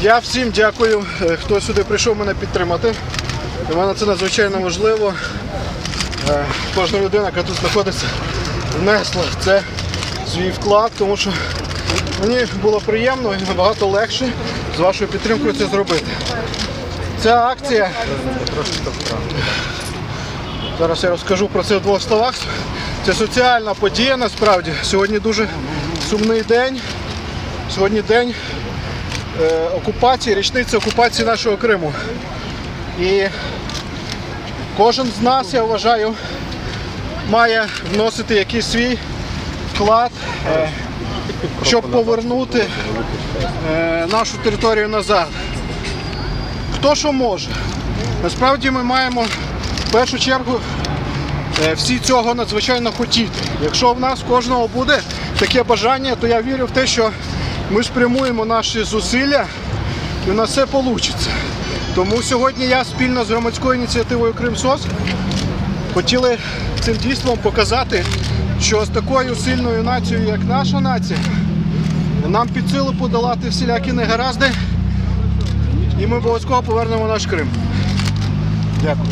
Я всім дякую, е, хто сюди прийшов мене підтримати. Для мене це надзвичайно важливо. Е, Кожна людина, яка тут знаходиться, внесла це свій вклад, тому що мені було приємно і набагато легше з вашою підтримкою це зробити. Ця акція. Зараз я розкажу про це в двох словах. Це соціальна подія насправді. Сьогодні дуже сумний день. Сьогодні день е, окупації, річниця окупації нашого Криму. І кожен з нас, я вважаю, має вносити якийсь свій вклад, е, щоб повернути е, нашу територію назад. Хто що може. Насправді ми маємо в першу чергу всі цього надзвичайно хотіти. Якщо в нас кожного буде таке бажання, то я вірю в те, що ми спрямуємо наші зусилля і у нас все вийде. Тому сьогодні я спільно з громадською ініціативою Кримсос хотіли цим дійством показати, що з такою сильною нацією, як наша нація, нам під силу подолати всілякі негаразди, і ми обов'язково повернемо наш Крим. Дякую.